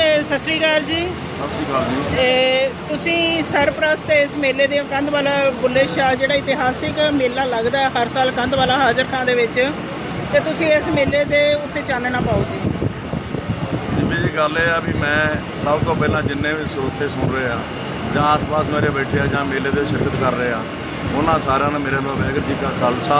ਸਤਿ ਸ਼੍ਰੀ ਅਕਾਲ ਜੀ। ਸਤਿ ਸ਼੍ਰੀ ਅਕਾਲ ਜੀ। ਇਹ ਤੁਸੀਂ ਸਰਪ੍ਰਸਤ ਇਸ ਮੇਲੇ ਦੇ ਕੰਧਵਾਲਾ ਬੁੱਲੇ ਸ਼ਾਹ ਜਿਹੜਾ ਇਤਿਹਾਸਿਕ ਮੇਲਾ ਲੱਗਦਾ ਹਰ ਸਾਲ ਕੰਧਵਾਲਾ ਹਾਜ਼ਰ ਖਾਂ ਦੇ ਵਿੱਚ ਤੇ ਤੁਸੀਂ ਇਸ ਮੇਲੇ ਦੇ ਉੱਤੇ ਚਾਨਣਾ ਪਾਓ ਜੀ। ਜਿਵੇਂ ਜੀ ਗੱਲ ਇਹ ਆ ਵੀ ਮੈਂ ਸਭ ਤੋਂ ਪਹਿਲਾਂ ਜਿੰਨੇ ਵੀ ਸਰੋਤੇ ਸੁਣ ਰਹੇ ਆ ਜਾਂ ਆਸ-ਪਾਸ ਮੇਰੇ ਬੈਠੇ ਆ ਜਾਂ ਮੇਲੇ ਦੇ ਸ਼ਿਰਕਤ ਕਰ ਰਹੇ ਆ ਉਹਨਾਂ ਸਾਰਿਆਂ ਨੂੰ ਮੇਰੇ ਵੱਲੋਂ ਵਾਹਿਗੁਰੂ ਜੀ ਕਾ ਖਾਲਸਾ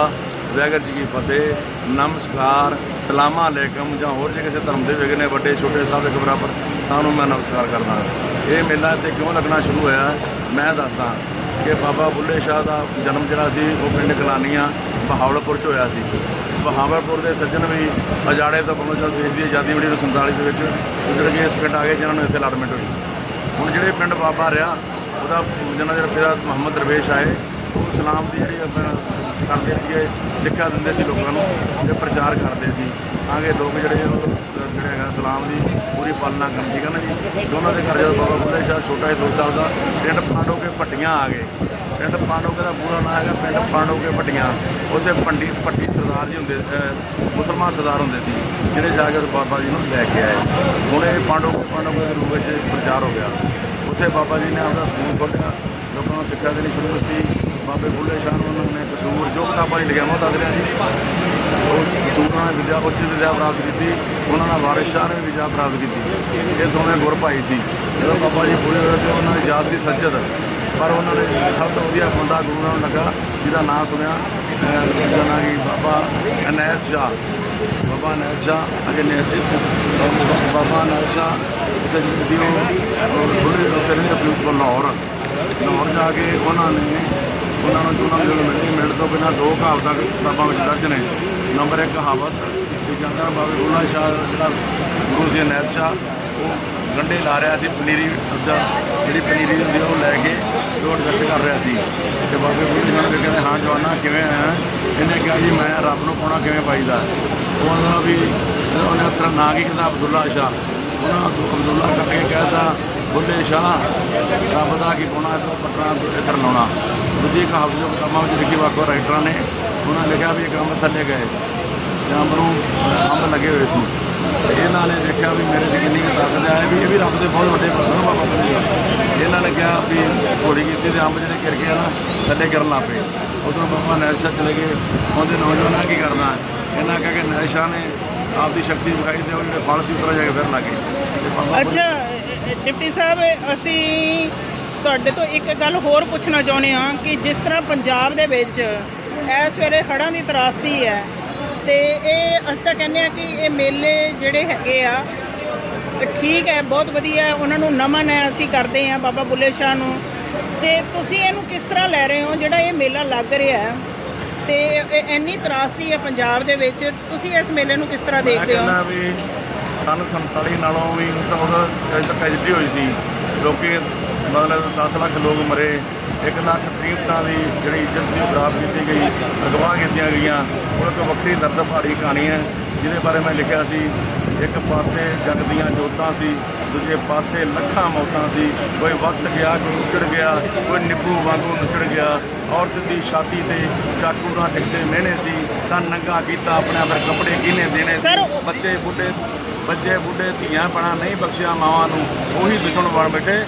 ਵਾਹਿਗੁਰੂ ਜੀ ਕੀ ਫਤਿਹ, ਨਮਸਕਾਰ, ਸਲਾਮਾ ਅਲੈਕਮ ਜਾਂ ਹੋਰ ਜੇ ਕਿਸੇ ਧਰਮ ਦੇ ਵੇਗੇ ਨੇ, ਵੱਡੇ, ਛੋਟੇ, ਸਭ ਇੱਕ ਬਰਾਬਰ, ਸਾਨੂੰ ਮੈਂ ਨਮਸਕਾਰ ਕਰਦਾ ਇਹ ਮੇਲਾ ਇੱਥੇ ਕਿਉਂ ਲੱਗਣਾ ਸ਼ੁਰੂ ਹੋਇਆ? ਮੈਂ ਦੱਸਦਾ ਕਿ ਬਾਬਾ ਬੁੱਲੇ ਸ਼ਾਹ ਦਾ ਜਨਮ ਜਿਹੜਾ ਸੀ, ਉਹ ਪਿੰਡ ਕਲਾਨੀਆਂ, ਬਹਾਵਲਪੁਰ ਚ ਹੋਇਆ ਸੀ। ਬਹਾਵਲਪੁਰ ਦੇ ਸੱਜਣ ਵੀ ਅਜਾੜੇ ਤੋਂ ਬੰਨੋ ਜਦੋਂ ਦੇਸ਼ ਦੀ ਆਜ਼ਾਦੀ ਮਿਲੀ 1947 ਦੇ ਵਿੱਚ ਗੁਜ਼ਰ ਕੇ ਇਸ ਪਿੰਡ ਆ ਗਏ ਜਿਹਨਾਂ ਨੂੰ ਇੱਥੇ ਅਲਾਟਮੈਂਟ ਹੋਈ। ਹੁਣ ਜਿਹੜੇ ਪਿੰਡ ਬਾਬਾ ਰਿਹਾ, ਉਹਦਾ ਜਿਹਨਾਂ ਦੇ ਪਿਤਾ ਮੁਹੰਮਦ ਦਰਵੇਸ਼ ਆਏ। ਉਹ ਇਸਲਾਮ ਦੀ ਜਿਹੜੀ ਕਰਦੇ ਸੀਗੇ, ਸਿੱਖਿਆ ਦਿੰਦੇ ਸੀ ਲੋਕਾਂ ਨੂੰ ਤੇ ਪ੍ਰਚਾਰ ਕਰਦੇ ਸੀ। ਤਾਂ ਕਿ ਲੋਕ ਜਿਹੜੇ ਉਹ ਜਿਹੜੇ ਹੈਗਾ, ਸਲਾਮ ਦੀ ਪੂਰੀ ਪਾਲਣਾ ਕਰਨ। ਠੀਕ ਹੈ ਨਾ ਜੀ? ਦੋਨਾਂ ਦੇ ਘਰ ਜਦੋਂ ਬਾਬਾ ਬੁੱਲੇ ਸ਼ਾਹ ਛੋਟਾ ਹੈ 2 ਸਾਲ ਦਾ, ਪਿੰਡ ਪਾਂਡੋਕੇ ਭੱਟੀਆਂ ਆ ਗਏ। ਪਿੰਡ ਪਾਂਡੋਕੇ ਦਾ ਪੂਰਾ ਨਾਂ ਹੈਗਾ, ਪਿੰਡ ਪਾਂਡੋਕੇ ਭੱਟੀਆਂ। ਉੱਥੇ ਪੰਡੀ, ਭੱਟੀ ਸਰਦਾਰ ਜੀ ਹੁੰਦੇ ਮੁਸਲਮਾਨ ਸਰਦਾਰ ਹੁੰਦੇ ਸੀ, ਜਿਹੜੇ ਜਾ ਕੇ ਉਸ ਬਾਬਾ ਜੀ ਨੂੰ ਲੈ ਕੇ ਆਏ। ਹੁਣ ਇਹ ਪਾਂਡੋਕੇ ਪਾਂਡੋਕੇ ਦੇ ਰੂਪ ਵਿੱਚ ਪ੍ਰਚਾਰ ਹੋ ਗਿਆ। ਉੱਥੇ ਬਾਬਾ ਜੀ ਨੇ ਆਪਦਾ ਸਕੂਲ ਖੋਲ੍ਹਿਆ, ਲੋਕਾਂ ਨੂੰ ਸਿੱਖਿਆ ਦੇਣੀ ਸ਼ੁਰੂ ਕੀਤੀ। ਬਾਬੇ ਬੁੱਲੇ ਸ਼ਾਹ ਨੂੰ ਨੇ ਕਸੂਰ, ਜੋ ਕਿਤਾਬਾਂ 'ਚ ਲਿਖਿਆ ਮੈਂ ਦੱਸ ਰਿਹਾ ਜੀ। ਕਸੂਰਾਂ ਨੇ ਵਿਦਿਆ ਉੱਚ ਵਿਦਿਆ ਪ੍ਰਾਪਤ ਕੀਤੀ, ਉਹਨਾਂ ਨਾਲ ਵਾਰਿਸ ਸ਼ਾਹ ਨੇ ਵਿਦਿਆ ਪ੍ਰਾਪਤ ਕੀਤੀ। ਇਹ ਦੋਵੇਂ ਗੁਰ ਭਾਈ ਸੀ। ਜਦੋਂ ਬਾਬਾ ਜੀ ਪੂਰੇ ਹੋਏ ਤੇ ਉਹਨਾਂ ਦੀ ਜਾਤ ਸੀ ਸੱਜਦ ਪਰ ਉਹਨਾਂ ਨੇ ਸਭ ਤੋਂ ਵਧੀਆ ਬੰਦਾ ਗੁਰੂ ਨਾਲ ਲੱਗਾ, ਜਿਹਦਾ ਨਾਮ ਸੁਣਿਆ, ਅਹ, ਜਿਹਦਾ ਕੀ ਬਾਬਾ ਅਨੈਸ ਸ਼ਾਹ। ਬਾਬਾ ਅਨੈਸ ਸ਼ਾਹ, ਅਗੇ ਨੇ ਬਾਬਾ ਅਨੈਸ ਸ਼ਾਹ, ਉੱਥੇ ਜਿਹੜੇ ਸੀ ਉਹ ਉਹ ਆਪਣੇ ਲਾਹੌਰ ਲਾਹੌਰ ਜਾ ਕੇ ਉਹਨਾਂ ਨੇ ਉਹਨਾਂ ਨੂੰ ਮਿਲਣ ਤੋਂ ਬਿਨਾਂ ਦੋ ਕਹਾਵਤਾਂ ਕਿਤਾਬਾਂ ਵਿੱਚ ਦਰਜ ਨੇ। ਨੰਬਰ ਇੱਕ ਕਹਾਵਤ ਕਿ ਜਾਂਦਾ ਬਾਬੇ ਬੁੱਲਾ ਸ਼ਾਹ, ਜਿਹੜਾ ਗੁਰੂ ਜੀ ਨੈਤ ਸ਼ਾਹ, ਉਹ ਗੰਢੇ ਲਾ ਰਿਹਾ ਸੀ ਪਨੀਰੀ ਦਾ ਜਿਹੜੀ ਪਨੀਰੀ ਹੁੰਦੀ ਆ, ਉਹ ਲੈ ਕੇ ਰੋਡ ਵਿੱਚ ਕਰ ਰਿਹਾ ਸੀ। ਤੇ ਬਾਬੇ ਗੁਰੂ ਸ਼ਾਹ ਨੇ ਕਹਿੰਦੇ, ਹਾਂ ਜਵਾਨਾ, ਕਿਵੇਂ ਆਇਆ ਇਹਨੇ ਕਿਹਾ ਜੀ, ਮੈਂ ਰੱਬ ਨੂੰ ਪਾਉਣਾ ਕਿਵੇਂ ਪਾਈਦਾ? ਉਹਦਾ ਵੀ, ਉਹਨੇ ਤੇਰਾ ਨਾਂ ਕੀ ਕਹਿੰਦਾ ਅਬਦੁੱਲਾ ਸ਼ਾਹ। ਉਹਨਾਂ ਅਬਦੁੱਲਾ ਕਰਕੇ ਕਹਿਤਾ ਬੁੱਲੇ ਸ਼ਾਹ, ਰੱਬ ਦਾ ਕੀ ਪਾਉਣਾ, ਤੋਂ ਪਟਣਾ, ਤੋਂ ਇੱਧਰ ਲਾਉਣਾ। ਦੂਜੀ ਕਹਾਵਤ ਜੋ ਕਿਤਾਬਾਂ ਵਿੱਚ ਲਿਖੀ ਵੱਖ ਵੱਖ ਰਾਈਟਰਾਂ ਨੇ ਉਹਨਾਂ ਨੇ ਲਿਖਿਆ ਵੀ ਇੱਕ ਅੰਬ ਥੱਲੇ ਗਏ ਤੇ ਅੰਬ ਨੂੰ ਅਹ, ਅੰਬ ਲੱਗੇ ਹੋਏ ਸੀ। ਤੇ ਇਹਨਾਂ ਨੇ ਦੇਖਿਆ ਵੀ ਮੇਰੇ 'ਚ ਕਿੰਨੀ ਤਾਕਤ ਹੈ ਵੀ ਇਹ ਵੀ ਰੱਬ ਦੇ ਬਹੁਤ ਵੱਡੇ ਪਰਸਨ ਬਾਬਾ ਬੁੱਲੇ ਇਹਨਾਂ ਨੇ ਕਿਹਾ ਵੀ ਘੋੜੀ ਕੀਤੀ ਤੇ ਅੰਬ ਜਿਹੜੇ ਗਿਰ ਗਏ ਨਾ ਥੱਲੇ ਗਿਰਨ ਲੱਗ ਪਏ। ਉਧਰੋਂ ਬਾਬਾ ਨੈਸ਼ਾ ਚਲੇ ਗਏ। ਉਹਦੇ ਨੌਜਵਾਨਾਂ ਕੀ ਕਰਨਾ? ਇਹਨਾਂ ਕਹਿ ਕਿ ਨੈਸ਼ਾ ਨੇ ਆਪਦੀ ਸ਼ਕਤੀ ਵਿਖਾਈ ਤੇ ਉਹ ਜਿਹੜੇ ਫਲ ਸੀ ਉਤਰ ਜਾ ਕੇ ਫਿਰ ਲੱਗੇ। ਤੇ ਅੱਛਾ ਡਿਪਟੀ ਸਾਹਿਬ ਅਸੀਂ ਤੁਹਾਡੇ ਤੋਂ ਇੱਕ ਗੱਲ ਹੋਰ ਪੁੱਛਣਾ ਚਾਹੁੰਦੇ ਹਾਂ ਕਿ ਜਿਸ ਤਰ੍ਹਾਂ ਪੰਜਾਬ ਦੇ ਵਿੱਚ ਇਸ ਵੇਲੇ ਹੜ੍ਹਾਂ ਦੀ ਤਰਾਸਦੀ ਹੈ ਤੇ ਇਹ ਅਸੀਂ ਤਾਂ ਕਹਿੰਦੇ ਆ ਕਿ ਇਹ ਮੇਲੇ ਜਿਹੜੇ ਹੈਗੇ ਆ ਠੀਕ ਹੈ, ਬਹੁਤ ਵਧੀਆ ਉਹਨਾਂ ਨੂੰ ਨਮਨ ਹੈ, ਅਸੀਂ ਕਰਦੇ ਹਾਂ ਬਾਬਾ ਬੁੱਲੇ ਸ਼ਾਹ ਨੂੰ। ਤੇ ਤੁਸੀਂ ਇਹਨੂੰ ਕਿਸ ਤਰ੍ਹਾਂ ਲੈ ਰਹੇ ਹੋ, ਜਿਹੜਾ ਇਹ ਮੇਲਾ ਲੱਗ ਰਿਹਾ ਹੈ? ਤੇ ਇਹ ਇੰਨੀ ਤਰਾਸਦੀ ਹੈ ਪੰਜਾਬ ਦੇ ਵਿੱਚ, ਤੁਸੀਂ ਇਸ ਮੇਲੇ ਨੂੰ ਕਿਸ ਤਰ੍ਹਾਂ ਮੈਂ ਦੇਖਦੇ ਹੋ ਸਨ 47 ਨਾਲੋਂ ਵੀ ਤਾਂ ਉਹਦਾ ਟ੍ਰੈਜਡੀ ਹੋਈ ਸੀ। ਲੋਕੀ ਮਤਲਬ 10 ਲੱਖ ਲੋਕ ਮਰੇ। 1 ਲੱਖ ਤਰੀਬਤਾਂ ਦੀ ਜਿਹੜੀ ਇੱਜ਼ਤ ਸੀ ਉਹ ਖਰਾਬ ਕੀਤੀ ਗਈ ਅਗਵਾ ਕੀਤੀਆਂ ਗਈਆਂ। ਉਹ ਇੱਕ ਵੱਖਰੀ ਦਰਦ ਭਾਰੀ ਕਹਾਣੀ ਹੈ ਜਿਹਦੇ ਬਾਰੇ ਮੈਂ ਲਿਖਿਆ ਸੀ। ਇੱਕ ਪਾਸੇ ਜਗ ਦੀਆਂ ਜੋਤਾਂ ਸੀ ਦੂਜੇ ਪਾਸੇ ਲੱਖਾਂ ਮੌਤਾਂ ਸੀ। ਕੋਈ ਵਸ ਗਿਆ ਕੋਈ ਉੱਜੜ ਗਿਆ ਕੋਈ ਨਿੱਬੂ ਵਾਂਗੂ ਨੁੱਚੜ ਗਿਆ। ਔਰਤ ਦੀ ਛਾਤੀ ਤੇ ਚਾਕੂ ਨਾਲ ਟਿਕਦੇ ਮਿਹਣੇ ਸੀ ਤਾਂ ਨੰਗਾ ਕੀਤਾ ਆਪਣੇ ਫਿਰ ਕੱਪੜੇ ਕਿਹਨੇ ਦੇਣੇ ਸੀ? ਬੱਚੇ ਬੁੱਢੇ ਬੱਚੇ ਬੁੱਢੇ ਧੀਆਂ ਪਣਾ ਨਹੀਂ ਬਖਸ਼ਿਆ ਮਾਵਾਂ ਨੂੰ। ਉਹੀ ਦੁਸ਼ਮਣ ਬਣ ਬੈਠੇ।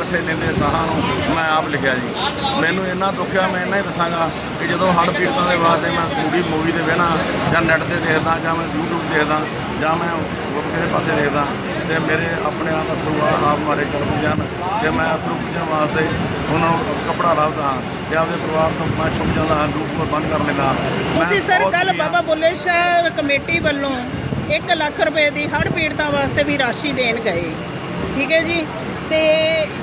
ਇਕੱਠੇ ਲੈਂਦੇ ਸਾਹਾਂ ਨੂੰ ਮੈਂ ਆਪ ਲਿਖਿਆ ਜੀ। ਮੈਨੂੰ ਇੰਨਾ ਦੁੱਖਿਆ ਮੈਂ ਇੰਨਾ ਹੀ ਦੱਸਾਂਗਾ ਕਿ ਜਦੋਂ ਹੜ੍ਹ ਪੀੜਤਾਂ ਦੇ ਵਾਸਤੇ ਮੈਂ ਕੂੜੀ ਮੂਵੀ ਤੇ ਬਹਿਣਾ ਜਾਂ ਨੈਟ ਤੇ ਦੇਖਦਾ ਜਾਂ ਮੈਂ YouTube ਦੇਖਦਾ ਜਾਂ ਮੈਂ ਕਿਸੇ ਪਾਸੇ ਦੇਖਦਾ ਤੇ ਮੇਰੇ ਆਪਣੇ ਆਪ ਅਥਰੂ ਆ ਆਪ ਮਾਰੇ ਕਰਮ ਜਾਣ ਤੇ ਮੈਂ ਅਥਰੂ ਪੁੱਜਣ ਵਾਸਤੇ ਉਹਨਾਂ ਨੂੰ ਕੱਪੜਾ ਲੱਭਦਾ ਹਾਂ ਤੇ ਆਪਦੇ ਪਰਿਵਾਰ ਤੋਂ ਮੈਂ ਛੁੱਟ ਜਾਂਦਾ ਹਾਂ ਦੂਰ ਬੰਦ ਕਰ ਲੈਂਦਾ ਤੁਸੀਂ ਸਰ ਕੱਲ ਬਾਬਾ ਬੁੱਲੇ ਸ਼ਾਹ ਕਮੇਟੀ ਵੱਲੋਂ 1 ਲੱਖ ਰੁਪਏ ਦੀ ਹੜ੍ਹ ਪੀੜਤਾਂ ਵਾਸਤੇ ਵੀ ਰਾਸ਼ੀ ਦੇਣ ਗਏ। ਠੀਕ ਹੈ ਜੀ? ਤੇ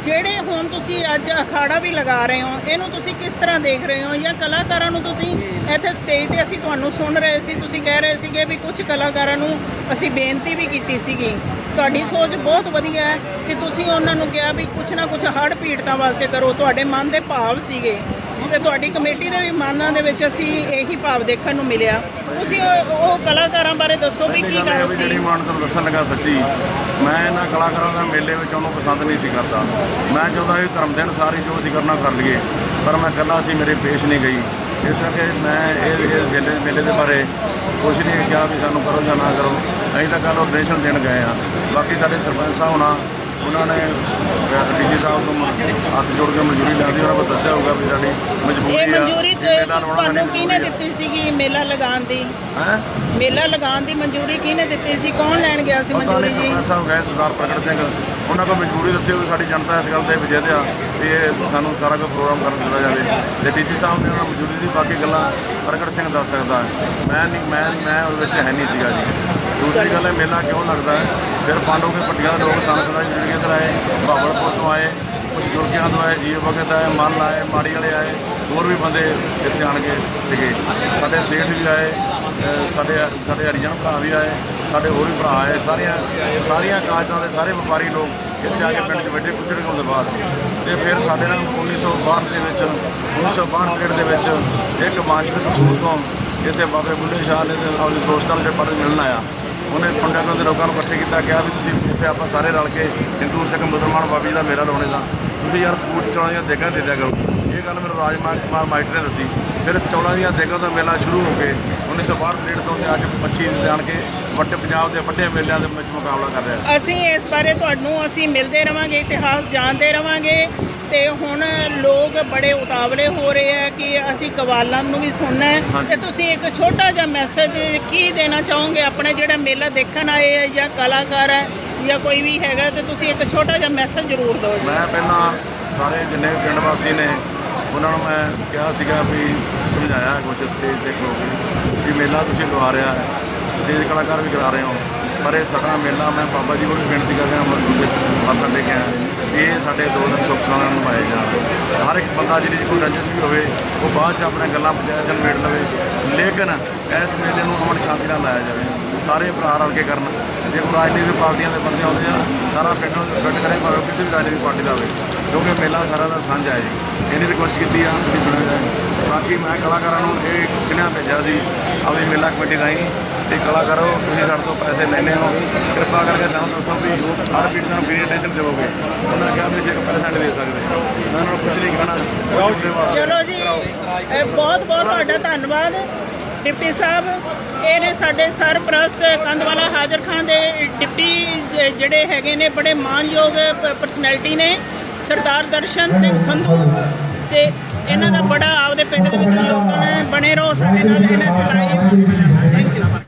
ਜਿਹੜੇ ਹੁਣ ਤੁਸੀਂ ਅੱਜ ਅਖਾੜਾ ਵੀ ਲਗਾ ਰਹੇ ਹੋ, ਇਹਨੂੰ ਤੁਸੀਂ ਕਿਸ ਤਰ੍ਹਾਂ ਦੇਖ ਰਹੇ ਹੋ? ਜਾਂ ਕਲਾਕਾਰਾਂ ਨੂੰ ਤੁਸੀਂ ਇੱਥੇ ਸਟੇਜ ਤੇ ਅਸੀਂ ਤੁਹਾਨੂੰ ਸੁਣ ਰਹੇ ਸੀ, ਤੁਸੀਂ ਕਹਿ ਰਹੇ ਸੀਗੇ ਵੀ ਕੁਝ ਕਲਾਕਾਰਾਂ ਨੂੰ ਅਸੀਂ ਬੇਨਤੀ ਵੀ ਕੀਤੀ ਸੀਗੀ। ਤੁਹਾਡੀ ਸੋਚ ਬਹੁਤ ਵਧੀਆ ਹੈ ਕਿ ਤੁਸੀਂ ਉਹਨਾਂ ਨੂੰ ਕਿਹਾ ਵੀ ਕੁਝ ਨਾ ਕੁਝ ਹੜ੍ਹ ਪੀੜਤਾਂ ਵਾਸਤੇ ਕਰੋ, ਤੁਹਾਡੇ ਮਨ ਦੇ ਭਾਵ ਸੀਗੇ। ਤੇ ਤੁਹਾਡੀ ਕਮੇਟੀ ਦੇ ਵੀ ਮਾਨਾਂ ਦੇ ਵਿੱਚ ਅਸੀਂ ਇਹੀ ਭਾਵ ਦੇਖਣ ਨੂੰ ਮਿਲਿਆ। ਤੁਸੀਂ ਉਹ ਉਹ ਕਲਾਕਾਰਾਂ ਬਾਰੇ ਦੱਸੋ ਵੀ ਕੀ ਗੱਲ ਇਹ ਸੀ? ਜਿਹੜੀ ਮਾਨ ਤੁਹਾਨੂੰ ਦੱਸਣ ਲੱਗਾ ਸੱਚੀ ਮੈਂ ਇਹਨਾਂ ਕਲਾਕਾਰਾਂ ਦਾ ਮੇਲੇ ਵਿੱਚ ਉਹਨੂੰ ਪਸੰਦ ਨਹੀਂ ਸੀ ਕਰਦਾ। ਮੈਂ ਚਾਹੁੰਦਾ ਸੀ ਧਰਮ ਦਿਨ ਸਾਰੇ ਜੋ ਅਸੀਂ ਕਰਨਾ ਕਰ ਲਈਏ ਪਰ ਮੈਂ ਇਕੱਲਾ ਸੀ ਮੇਰੇ ਪੇਸ਼ ਨਹੀਂ ਗਈ। ਇਸ ਕਰਕੇ ਮੈਂ ਇਹ ਇਹ ਮੇਲੇ ਮੇਲੇ ਦੇ ਬਾਰੇ ਕੁਛ ਨਹੀਂ ਕਿਹਾ ਵੀ ਸਾਨੂੰ ਕਰੋ ਜਾਂ ਨਾ ਕਰੋ। ਅਸੀਂ ਤਾਂ ਕੱਲ੍ਹ ਡੋਨੇਸ਼ਨ ਦੇਣ ਗਏ ਆ। ਬਾਕੀ ਸਾਡੇ ਸਰਪੰਚ ਸਾਹਿਬ ਹੋਣਾ ਉਹਨਾਂ ਨੇ ਡੀਸੀ ਸਾਹਿਬ ਨੂੰ ਹੱਥ ਜੋੜ ਕੇ ਮਨਜ਼ੂਰੀ ਲੈਂਦੀ ਉਹਨਾਂ ਕੋਲ ਦੱਸਿਆ ਹੋਊਗਾ ਵੀ ਸਾਡੀ ਮਜਬੂਰੀ ਇਹ ਮਨਜ਼ੂਰੀ ਤੁਹਾਨੂੰ ਕਿਹਨੇ ਦਿੱਤੀ ਸੀਗੀ ਮੇਲਾ ਲਗਾਉਣ ਦੀ। ਹੈਂ? ਮੇਲਾ ਲਗਾਉਣ ਦੀ ਮਨਜ਼ੂਰੀ ਕਿਹਨੇ ਦਿੱਤੀ ਸੀ? ਕੌਣ ਲੈਣ ਗਿਆ ਸੀ ਮਨਜ਼ੂਰੀ ਜੀ? ਸਰਪੰਚ ਸਾਹਿਬ ਗਏ ਸਰਦਾਰ ਪ੍ਰਗਟ ਸਿੰਘ। ਉਹਨਾਂ ਕੋਲ ਮਜਬੂਰੀ ਦੱਸੀ ਵੀ ਸਾਡੀ ਜਨਤਾ ਇਸ ਗੱਲ ਤੇ ਵਿਜੇਤ ਆ ਵੀ ਇਹ ਸਾਨੂੰ ਸਾਰਾ ਕੁਝ ਪ੍ਰੋਗਰਾਮ ਕਰਨ ਦਿੱਤਾ ਜਾਵੇ। ਤੇ ਡੀਸੀ ਸਾਹਿਬ ਨੇ ਉਹਨਾਂ ਨੂੰ ਮਜਬੂਰੀ ਦੀ ਬਾਕੀ ਗੱਲਾਂ ਪ੍ਰਗਟ ਸਿੰਘ ਦੱਸ ਸਕਦਾ। ਮੈਂ ਨਹੀਂ ਮੈਂ ਮੈਂ ਉਹਦੇ ਵਿੱਚ ਹੈ ਨਹੀਂ ਸੀਗਾ ਜੀ। ਦੂਸਰੀ ਗੱਲ ਹੈ, ਮੇਲਾ ਕਿਉਂ ਲੱਗਦਾ ਹੈ? ਫਿਰ ਪਾਂਡੋ ਕੇ ਪੱਟੀਆਂ ਲੋਕ ਸੰਸਦਾ ਦੀ ਜਿਹੜੀ ਇੱਧਰ ਆਏ ਬਾਬਲਪੁਰ ਤੋਂ ਆਏ ਕੁਝ ਜੁਰਕਿਆਂ ਤੋਂ ਆਏ, ਜੀਵ ਭਗਤ ਆਏ ਮੱਲ ਆਏ ਮਾੜੀ ਵਾਲੇ ਆਏ, ਹੋਰ ਵੀ ਬੰਦੇ ਇੱਥੇ ਆਣ ਕੇ ਸੀਗੇ। ਸਾਡੇ ਸੇਠ ਵੀ ਆਏ ਸਾਡੇ ਸਾਡੇ ਹਰੀਜਨ ਭਰਾ ਵੀ ਆਏ, ਸਾਡੇ ਹੋਰ ਵੀ ਭਰਾ ਆਏ, ਸਾਰੀਆਂ ਸਾਰੀਆਂ ਕਾਜਦਾਂ ਦੇ ਸਾਰੇ ਵਪਾਰੀ ਲੋਕ ਇੱਥੇ ਆ ਕੇ ਪਿੰਡ 'ਚ ਬੈਠੇ ਕੁਝ ਦਿਨ ਦੇ ਬਾਅਦ। ਤੇ ਫਿਰ ਸਾਡੇ ਨਾਲ 1962 ਦੇ ਵਿੱਚ 1962 ਦੇ ਵਿੱਚ ਇੱਕ ਮਾਸ਼ਵਿਕ ਸਕੂਲ ਤੋਂ ਇੱਥੇ ਬਾਬੇ ਬੁੱਢੇ ਸ਼ਾਹ ਦੇ ਦੋਸਤਾਂ ਦੇ ਜਿਹੜੇ ਪੜ੍ਹਨ ਮਿਲਣ ਆਇਆ। ਉਹਨੇ ਪਿੰਡਾਂ ਦੇ ਲੋਕਾਂ ਨੂੰ ਇਕੱਠੇ ਕੀਤਾ, ਕਿਹਾ ਵੀ ਤੁਸੀਂ ਇੱਥੇ ਆਪਾਂ ਸਾਰੇ ਰਲ ਕੇ ਹਿੰਦੂ, ਸਿੱਖ, ਮੁਸਲਮਾਨ, ਬਾਬੀ ਦਾ ਮੇਲਾ ਲਾਉਣੇ ਦਾ। ਤੁਸੀਂ ਯਾਰ ਸਕੂਲ 'ਚ ਚੌਲਾਂ ਦੀਆਂ ਦੇਗਾਂ ਦੇ ਦਿਆ ਕਰੋ। ਇਹ ਗੱਲ ਮੈਨੂੰ ਰਾਜਮਾਨ ਕੁਮਾਰ ਮਾਈਟਰ ਨੇ ਦੱਸੀ। ਫਿਰ ਚੌਲਾਂ ਦੀਆਂ ਦੇਗਾਂ ਦਾ ਮੇਲਾ ਸ਼ੁਰੂ ਹੋ ਕੇ 1962 ਪਰੇਡ ਤੋਂ ਤੇ ਅੱਜ 25 ਦੇ ਜਾਣ ਕੇ ਵੱਡੇ ਪੰਜਾਬ ਦੇ ਵੱਡੇ ਮੇਲਿਆਂ ਦੇ ਵਿੱਚ ਮੁਕਾਬਲਾ ਕਰ ਰਿਹਾ। ਅਸੀਂ ਇਸ ਬਾਰੇ ਤੁਹਾਨੂੰ ਅਸੀਂ ਮਿਲਦੇ ਰਵਾਂਗੇ ਇਤਿਹਾਸ ਜਾਣਦੇ ਰਵਾਂਗੇ ਤੇ ਹੁਣ ਲੋਕ ਬੜੇ ਉਤਾਵਲੇ ਹੋ ਰਹੇ ਆ ਕਿ ਅਸੀਂ ਕਵਾਲਾਂ ਨੂੰ ਵੀ ਸੁਣਨਾ ਹੈ। ਤੇ ਤੁਸੀਂ ਇੱਕ ਛੋਟਾ ਜਿਹਾ ਮੈਸੇਜ ਕੀ ਦੇਣਾ ਚਾਹੋਗੇ? ਆਪਣੇ ਜਿਹੜਾ ਮੇਲਾ ਦੇਖਣ ਆਏ ਆ ਜਾਂ ਕਲਾਕਾਰ ਹੈ ਜਾਂ ਕੋਈ ਵੀ ਹੈਗਾ ਤੇ ਤੁਸੀਂ ਇੱਕ ਛੋਟਾ ਜਿਹਾ ਮੈਸੇਜ ਜ਼ਰੂਰ ਦਿਓ ਜੀ। ਮੈਂ ਪਹਿਲਾਂ ਸਾਰੇ ਜਿੰਨੇ ਪਿੰਡ ਵਾਸੀ ਨੇ ਉਹਨਾਂ ਨੂੰ ਮੈਂ ਕਿਹਾ ਸੀਗਾ ਵੀ ਸਮਝਾਇਆ ਕੁਝ ਸਟੇਜ ਤੇ ਕੇ। ਵੀ ਮੇਲਾ ਤੁਸੀਂ ਲਵਾ ਰਿਹਾ ਹੈ। ਸਟੇਜ ਕਲਾਕਾਰ ਵੀ ਕਰਾ ਰਹੇ ਹੋ। ਪਰ ਇਹ ਸਾਡਾ ਮੇਲਾ ਮੈਂ ਬਾਬਾ ਜੀ ਕੋਲ ਵੀ ਬੇਨਤੀ ਕਰ ਰਿਹਾ ਹਾਂ ਮੱਥਾ ਟੇਕਿਆ ਵੀ ਇਹ ਸਾਡੇ ਦੋ ਦਿਨ ਸੁੱਖ ਸਾਲਾਂ ਨੂੰ ਨਿਭਾਏ ਜਾਣ ਹਰ ਇੱਕ ਬੰਦਾ ਜਿਹਦੀ ਕੋਈ ਰੰਜਿਸ਼ ਵੀ ਹੋਵੇ, ਉਹ ਬਾਅਦ ਚ ਆਪਣੇ ਗੱਲਾਂ ਪੰਚਾਇਤ ਚ ਮੇੜ ਲਵੇ। ਲੇਕਿਨ ਇਸ ਮੇਲੇ ਨੂੰ ਅਮਨ ਸ਼ਾਂਤੀ ਨਾਲ ਲਾਇਆ ਜਾਵੇ। ਸਾਰੇ ਭਰਾ ਰਲ ਕੇ ਕਰਨ। ਜੇ ਕੋਈ ਰਾਜਨੀਤਿਕ ਪਾਰਟੀਆਂ ਦੇ ਬੰਦੇ ਆਉਂਦੇ ਆ, ਸਾਰਾ ਪਿੰਡ ਨੂੰ ਰਿਸਪੈਕਟ ਕਰੇ, ਭਾਵੇਂ ਕਿਸੇ ਵੀ ਰਾਜਨੀਤਿਕ ਪਾਰਟੀ ਦਾ ਹੋਵੇ। ਕਿਉਂਕਿ ਮੇਲਾ ਸਾਰਾ ਦਾ ਸਾਂਝਾ ਹੈ ਜੀ। ਇਹਨੇ ਰਿਕੁਐਸਟ ਕੀਤੀ ਆ ਵੀ ਸੁਣਿਆ ਜਾਏ। ਬਾਕੀ ਮੈਂ ਕਲਾਕਾਰਾਂ ਨੂੰ ਇਹ ਸੁਨੇਹਾ ਭੇਜਿਆ ਸੀ ਆਪਣੀ ਮੇਲਾ ਕਮੇਟੀ ਰਾਹੀਂ ਤੇ ਕਲਾਕਾਰੋ, ਤੁਸੀਂ ਸਾਡੇ ਤੋਂ ਪੈਸੇ ਲੈਣੇ ਹੋ, ਕਿਰਪਾ ਕਰਕੇ ਸਾਨੂੰ ਦੱਸੋ ਵੀ ਹਰ ਪੀੜ੍ਹੀ ਨੂੰ ਪੀਰੀਅਡੇਸ਼ਨ ਦੇਵੋਗੇ। ਉਹਨਾਂ ਕਿਹਾ ਵੀ ਜੇ ਪੈਸਾ ਨਹੀਂ ਦੇ ਸਕਦੇ। ਉਹਨਾਂ ਨੂੰ ਕੁਝ ਨਹੀਂ ਕਹਿਣਾ। ਚਲੋ ਜੀ, ਇਹ ਬਹੁਤ ਬਹੁਤ ਤੁਹਾਡਾ ਧੰਨਵਾਦ। ਡਿਪਟੀ ਸਾਹਿਬ, ਇਹ ਨੇ ਸਾਡੇ ਸਰਪ੍ਰਸਤ ਕੰਦਵਾਲਾ ਹਾਜ਼ਰ ਖਾਨ ਦੇ ਡਿਪਟੀ ਜਿਹੜੇ ਹੈਗੇ ਨੇ, ਬੜੇ ਮਾਨਯੋਗ ਪਰਸਨੈਲਿਟੀ ਨੇ। ਸਰਦਾਰ ਦਰਸ਼ਨ ਸਿੰਘ ਸੰਧੂ ਤੇ ਇਹਨਾਂ ਦਾ ਬੜਾ ਆਪਦੇ ਪਿੰਡ ਦੇ ਵਿੱਚ ਯੋਗਦਾਨ ਹੈ। ਬਣੇ ਰਹੋ ਸਾਡੇ ਨਾਲ, ਇਹਨਾਂ ਸਲਾਈ